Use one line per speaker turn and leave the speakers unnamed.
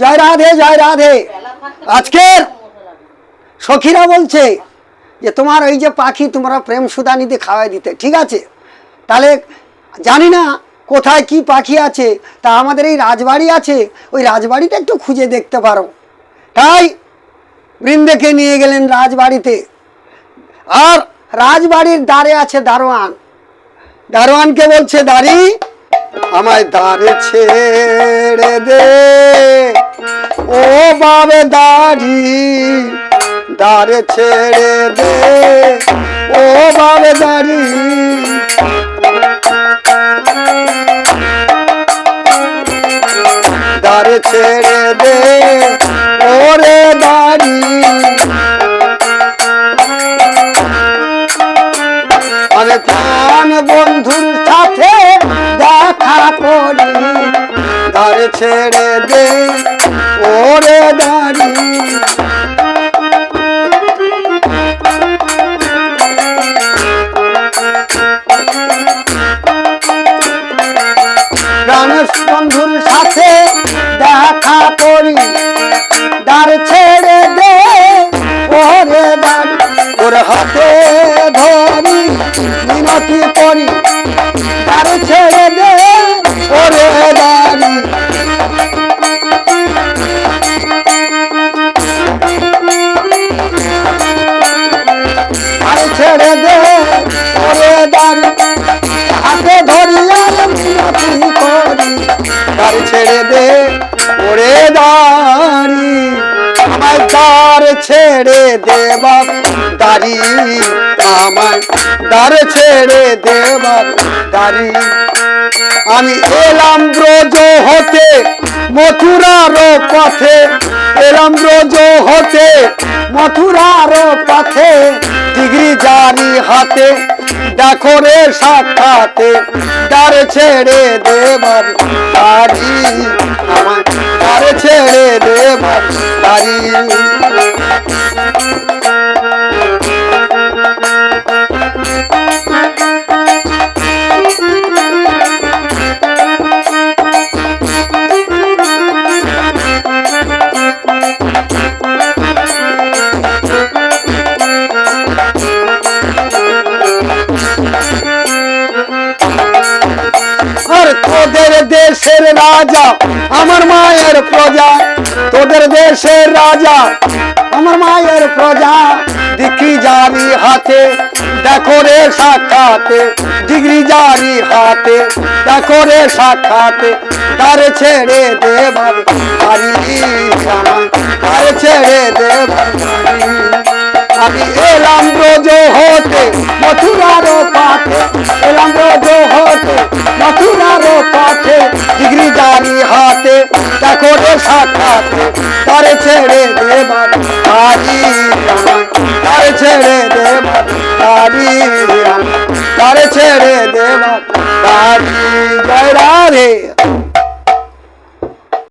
জয় রাধে জয় রাধে। আজকের সখীরা বলছে যে, তোমার ওই যে পাখি, তোমরা প্রেম সুদানিতে খাওয়াই দিতে। ঠিক আছে। তাহলে জানি না কোথায় কি পাখি আছে, তা আমাদের এই রাজবাড়ি আছে, ওই রাজবাড়িটা একটু খুঁজে দেখতে পারো। তাই বৃন্দেকে নিয়ে গেলেন রাজবাড়িতে। আর রাজবাড়ির দ্বারে আছে দারোয়ান। দারোয়ানকে বলছে, দাঁড়ি আমায় দাঁড়ে ছেড়ে দে। ও বাবে দাড়ি, দাঁড়ে ছেড়ে দে। ও বাবে দাড়ি। দাঁড়ে ছেড়ে দে। ওরে দাড়ি। আমি প্রাণ বন্ধুর সাথে দেখা করি। দাঁড়ে ছেড়ে দে। দাড়ি প্রাণেশ বন্ধুর সাথে দেখা করি দাঁড় ছেড়ে দে, ওরে দাঁড় ওর হাতে ধরি, মিনতি ছেড়ে দে, ওরে দাঁড়ি। আমায় দাঁড় ছেড়ে দে বাপ দাঁড়ি আমায় দাঁড় ছেড়ে দে বাপ দাঁড়ি। আমি এলাম ব্রজ হতে, মথুরার পথে। এলাম ব্রজ হতে, মথুরার পথে, ডিগ্রি জারি হাতে। দেখো রে সাক্ষাতে তার ছেড়ে দেবার তারি আমার তার ছেড়ে দেবার তারি তোদের দেশের রাজা, আমার মায়ের প্রজা, তোদের দেশের রাজা, আমার মায়ের প্রজা। দিকি জারি হাতে, দেখো রে সাক্ষাতে, ডিগ্রি জারি হাতে, দেখো রে সাক্ষাতে, তার ছেড়ে দে আমার, তার ছেড়ে দে আমি এলাম ব্রজ হতে, মথুরার পাঠে এলাম ব্রজ হতে হাতে দেখো রে সাক্ষাতে তারে ছেড়ে দে বাড়ি তারে ছেড়ে দে বাড়ি তারে ছেড়ে দে বাড়ি জয় রাধে।